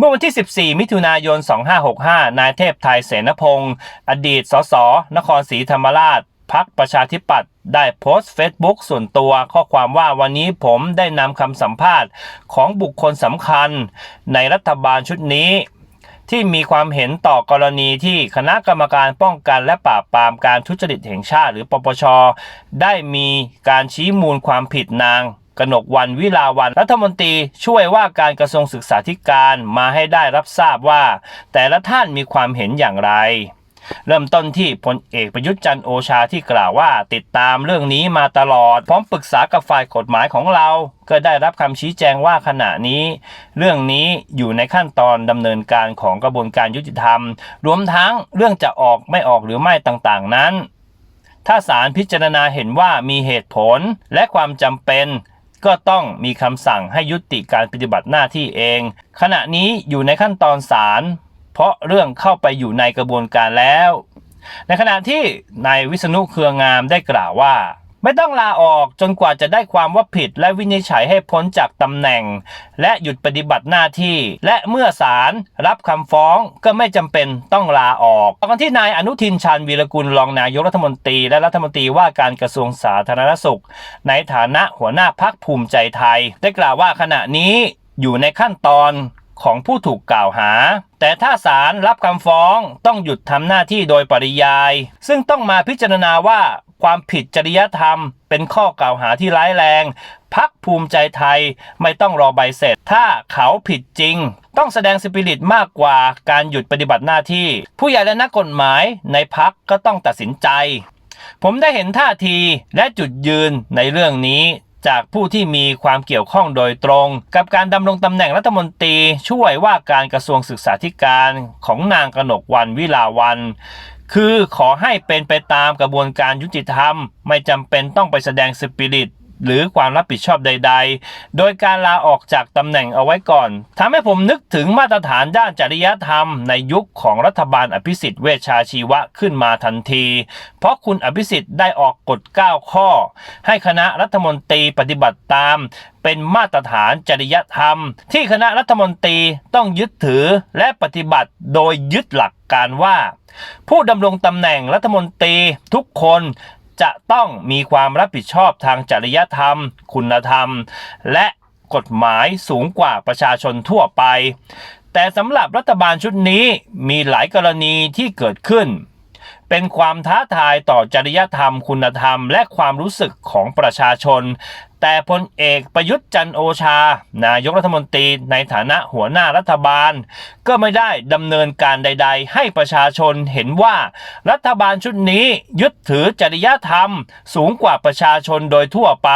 เมื่อวันที่ 14 มิถุนายน 2565 นายเทพไทยเสนพงศ์อดีตสส นครศรีธรรมราชพักประชาธิปัตย์ได้โพสต์เฟซบุ๊กส่วนตัวข้อความว่าวันนี้ผมได้นำคำสัมภาษณ์ของบุคคลสำคัญ ในรัฐบาลชุดนี้ ที่มีความเห็นต่อกรณีที่คณะกรรมการป้องกันและปราบปรามการทุจริตแห่งชาติหรือปปช ได้มีการชี้มูลความผิดนาง กนกวันวิลาวันรัฐมนตรีช่วยว่าการกระทรวงศึกษาธิการมาให้ได้รับทราบว่า แต่ละท่านมีความเห็นอย่างไร เริ่มต้นที่พลเอกประยุทธ์จันโอชาที่กล่าวว่าติดตามเรื่องนี้มาตลอด พร้อมปรึกษากับฝ่ายกฎหมายของเรา ก็ได้รับคำชี้แจงว่าขณะนี้ เรื่องนี้อยู่ในขั้นตอนดำเนินการของกระบวนการยุติธรรม รวมทั้งเรื่องจะออกไม่ออกหรือไม่ต่างๆนั้นถ้าศาลพิจารณาเห็นว่ามีเหตุผลและความจำเป็น ก็ต้องมีคำสั่งให้ยุติการปฏิบัติหน้าที่เอง ขณะนี้อยู่ในขั้นตอนศาลเพราะเรื่องเข้าไปอยู่ในกระบวนการแล้ว ในขณะที่นายวิษณุเครืองามได้กล่าวว่า ไม่ต้องลาออกจนกว่าจะได้ความว่าผิดและวินิจฉัยให้พ้นจากตำแหน่ง และหยุดปฏิบัติหน้าที่ และเมื่อศาลรับคำฟ้องก็ไม่จำเป็นต้องลาออกตอนที่นายอนุทินชาญวีรกุลรองนายกรัฐมนตรีและรัฐมนตรีว่าการกระทรวงสาธารณสุข ในฐานะหัวหน้าพักภูมิใจไทย ได้กล่าวว่าขณะนี้อยู่ในขั้นตอนของผู้ถูกกล่าวหา แต่ถ้าศาลรับคำฟ้องต้องหยุดทำหน้าที่โดยปริยาย ซึ่งต้องมาพิจารณาว่า ความผิดจริยธรรม เป็นข้อกล่าวหาที่ร้ายแรง พักภูมิใจไทยไม่ต้องรอใบเสร็จ ถ้าเขาผิดจริง ต้องแสดงสปิริตมากกว่าการหยุดปฏิบัติหน้าที่ ผู้ใหญ่และนักกฎหมายในพักก็ต้องตัดสินใจ ผมได้เห็นท่าทีและจุดยืนในเรื่องนี้จากผู้ที่มีความเกี่ยวข้องโดยตรง กับการดำรงตำแหน่งรัฐมนตรีช่วยว่าการกระทรวงศึกษาธิการของนางกนกวันวิลาวัน คือขอให้เป็นไปตามกระบวนการยุติธรรม ไม่จำเป็นต้องไปแสดงสปิริตหรือความรับผิดชอบใด ๆ โดยการลาออกจากตำแหน่งเอาไว้ก่อนทำให้ผมนึกถึงมาตรฐานด้านจริยธรรม ในยุคของรัฐบาลอภิสิทธิ์เวชชาชีวะขึ้นมาทันที เพราะคุณอภิสิทธิ์ได้ออกกฎ 9 ข้อ ให้คณะรัฐมนตรีปฏิบัติตาม เป็นมาตรฐานจริยธรรม ที่คณะรัฐมนตรีต้องยึดถือและปฏิบัติโดยยึดหลัก การว่า ผู้ดำรงตำแหน่งรัฐมนตรีทุกคนจะต้องมีความรับผิดชอบทางจริยธรรม คุณธรรม และกฎหมายสูงกว่าประชาชนทั่วไป แต่สำหรับรัฐบาลชุดนี้มีหลายกรณีที่เกิดขึ้น เป็นความท้าทายต่อจริยธรรม คุณธรรม และความรู้สึกของประชาชน แต่พลเอกประยุทธ์จันโอชา นายกรัฐมนตรีในฐานะหัวหน้ารัฐบาล ก็ไม่ได้ดำเนินการใด ๆ ให้ประชาชนเห็นว่า รัฐบาลชุดนี้ยึดถือจริยธรรม สูงกว่าประชาชนโดยทั่วไป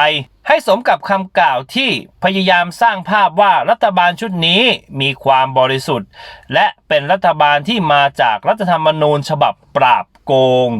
ให้สมกับคำกล่าวที่พยายามสร้างภาพว่ารัฐบาลชุดนี้มีความบริสุทธิ์ และเป็นรัฐบาลที่มาจากรัฐธรรมนูญฉบับปราบโกง